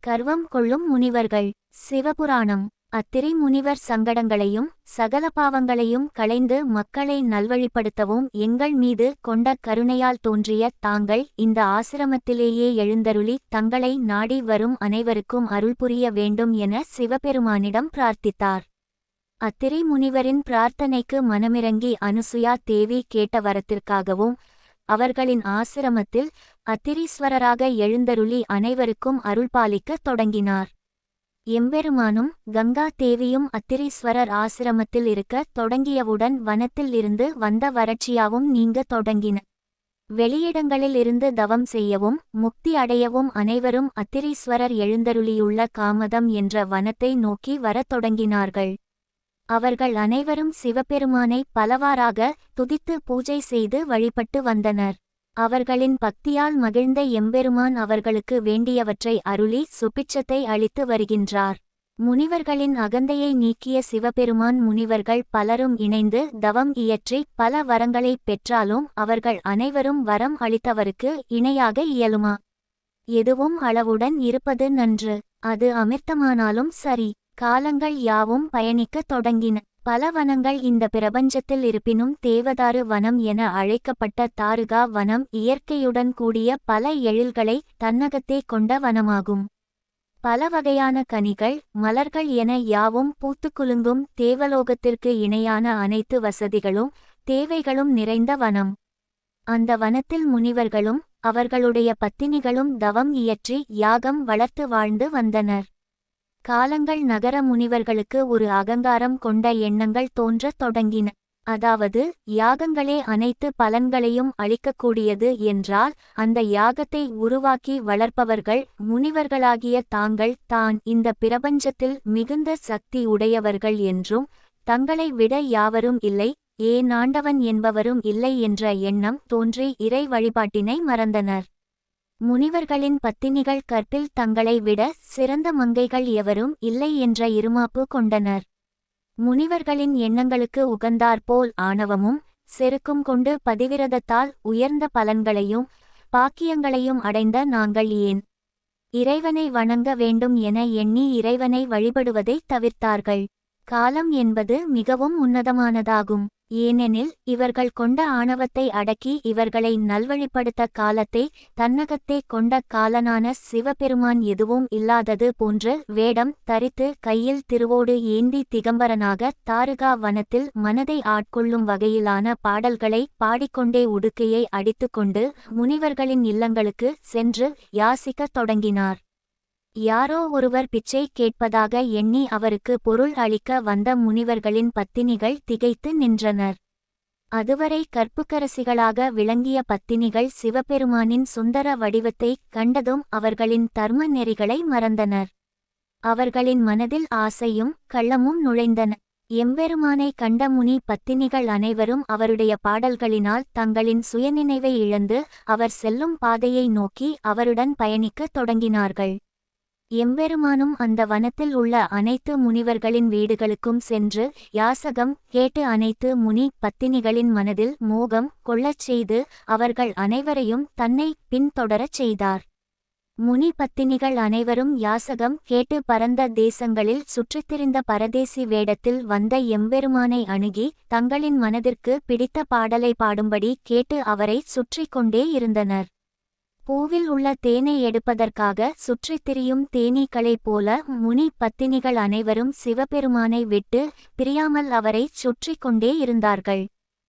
கர்வம் கொள்ளும் முனிவர்கள். சிவபுராணம். அத்திரை முனிவர் சங்கடங்களையும் சகல பாவங்களையும் களைந்து மக்களை நல்வழிப்படுத்தவும் எங்கள் மீது கொண்ட கருணையால் தோன்றிய தாங்கள் இந்த ஆசிரமத்திலேயே எழுந்தருளி தங்களை நாடி வரும் அனைவருக்கும் அருள் புரிய வேண்டும் என சிவபெருமானிடம் பிரார்த்தித்தார். அத்திரை முனிவரின் பிரார்த்தனைக்கு மனமிறங்கி அனுசுயா தேவி கேட்ட வரத்திற்காகவும் அவர்களின் ஆசிரமத்தில் அத்திரீஸ்வரராக எழுந்தருளி அனைவருக்கும் அருள்பாலிக்கத் தொடங்கினார். எம்பெருமானும் கங்கா தேவியும் அத்திரீஸ்வரர் ஆசிரமத்தில் இருக்க தொடங்கியவுடன் வனத்தில் இருந்து வந்த வறட்சியாவும் நீங்க தொடங்கின. வெளியிடங்களில் இருந்து தவம் செய்யவும் முக்தி அடையவும் அனைவரும் அத்திரீஸ்வரர் எழுந்தருளியுள்ள காமதம் என்ற வனத்தை நோக்கி வரத் தொடங்கினார்கள். அவர்கள் அனைவரும் சிவபெருமானை பலவாறாக துதித்து பூஜை செய்து வழிபட்டு வந்தனர். அவர்களின் பக்தியால் மகிழ்ந்த எம்பெருமான் அவர்களுக்கு வேண்டியவற்றை அருளி சுபிட்சத்தை அளித்து வருகின்றார். முனிவர்களின் அகந்தையை நீக்கிய சிவபெருமான் முனிவர்கள் பலரும் இணைந்து தவம் இயற்றி பல வரங்களைப் பெற்றாலும் அவர்கள் அனைவரும் வரம் அளித்தவருக்கு இணையாக இயலுமா? எதுவும் அளவுடன் இருப்பது நன்று. அது அமிர்தமானாலும் சரி. காலங்கள் யாவும் பயணிக்கத் தொடங்கின. பல வனங்கள் இந்த பிரபஞ்சத்தில் இருப்பினும் தேவதாரு வனம் என அழைக்கப்பட்ட தாருகா வனம் இயற்கையுடன் கூடிய பல எழில்களை தன்னகத்தே கொண்ட வனமாகும். பல வகையான கனிகள் மலர்கள் என யாவும் பூத்துக்குலுங்கும் தேவலோகத்திற்கு இணையான அனைத்து வசதிகளும் தேவைகளும் நிறைந்த வனம். அந்த வனத்தில் முனிவர்களும் அவர்களுடைய பத்தினிகளும் தவம் இயற்றி யாகம் வளர்த்து வாழ்ந்து வந்தனர். காலங்கள் நகர முனிவர்களுக்கு ஒரு அகங்காரம் கொண்ட எண்ணங்கள் தோன்றத் தொடங்கின. அதாவது யாகங்களே அனைத்து பலன்களையும் அளிக்கக்கூடியது என்றால் அந்த யாகத்தை உருவாக்கி வளர்ப்பவர்கள் முனிவர்களாகிய தாங்கள் தான் இந்த பிரபஞ்சத்தில் மிகுந்த சக்தி உடையவர்கள் என்றும் தங்களை விட யாவரும் இல்லை ஏன் ஆண்டவன் என்பவரும் இல்லை என்ற எண்ணம் தோன்றி இறை வழிபாட்டினை மறந்தனர். முனிவர்களின் பத்தினிகள் கற்பில் தங்களை விட சிறந்த மங்கைகள் எவரும் இல்லை என்ற இருமாப்பு கொண்டனர். முனிவர்களின் எண்ணங்களுக்கு உகந்தாற்போல் ஆணவமும் செருக்கும் கொண்டு பதிவிரதத்தால் உயர்ந்த பலன்களையும் பாக்கியங்களையும் அடைந்த நாங்கள் ஏன்? இறைவனை வணங்க வேண்டும் என எண்ணி இறைவனை வழிபடுவதை தவிர்த்தார்கள். காலம் என்பது மிகவும் உன்னதமானதாகும். ஏனெனில் இவர்கள் கொண்ட ஆணவத்தை அடக்கி இவர்களை நல்வழிப்படுத்த காலத்தை தன்னகத்தே கொண்ட காலனான சிவபெருமான் எதுவும் இல்லாதது போன்று வேடம் தரித்து கையில் திருவோடு ஏந்தி திகம்பரனாக தாருகா வனத்தில் மனதை ஆட்கொள்ளும் வகையிலான பாடல்களை பாடிக்கொண்டே உடுக்கையை அடித்துக்கொண்டு முனிவர்களின் இல்லங்களுக்கு சென்று யாசிக்கத் தொடங்கினார். யாரோ ஒருவர் பிச்சை கேட்பதாக எண்ணி அவருக்கு பொருள் அளிக்க வந்த முனிவர்களின் பத்தினிகள் திகைத்து நின்றனர். அதுவரை கற்புக்கரசிகளாக விளங்கிய பத்தினிகள் சிவபெருமானின் சுந்தர வடிவத்தைக் கண்டதும் அவர்களின் தர்ம நெறிகளை மறந்தனர். அவர்களின் மனதில் ஆசையும் கள்ளமும் நுழைந்தன. எம்பெருமானை கண்ட முனி பத்தினிகள் அனைவரும் அவருடைய பாடல்களினால் தங்களின் சுயநினைவை இழந்து அவர் செல்லும் பாதையை நோக்கி அவருடன் பயணிக்கத் தொடங்கினார்கள். எம்பெருமானும் அந்த வனத்தில் உள்ள அனைத்து முனிவர்களின் வீடுகளுக்கும் சென்று யாசகம் கேட்டு அனைத்து முனி பத்தினிகளின் மனதில் மோகம் கொள்ளச் செய்து அவர்கள் அனைவரையும் தன்னை பின்தொடரச் செய்தார். முனி பத்தினிகள் அனைவரும் யாசகம் கேட்டு பரந்த தேசங்களில் சுற்றித்திரிந்த பரதேசி வேடத்தில் வந்த எம்பெருமானை அணுகி தங்களின் மனதிற்கு பிடித்த பாடலை பாடும்படி கேட்டு அவரை சுற்றி கொண்டே இருந்தனர். பூவில் உள்ள தேனை எடுப்பதற்காக சுற்றித் திரியும் தேனீக்களைப் போல முனி பத்தினிகள் அனைவரும் சிவபெருமானை விட்டு பிரியாமல் அவரைச் சுற்றிக் கொண்டே இருந்தார்கள்.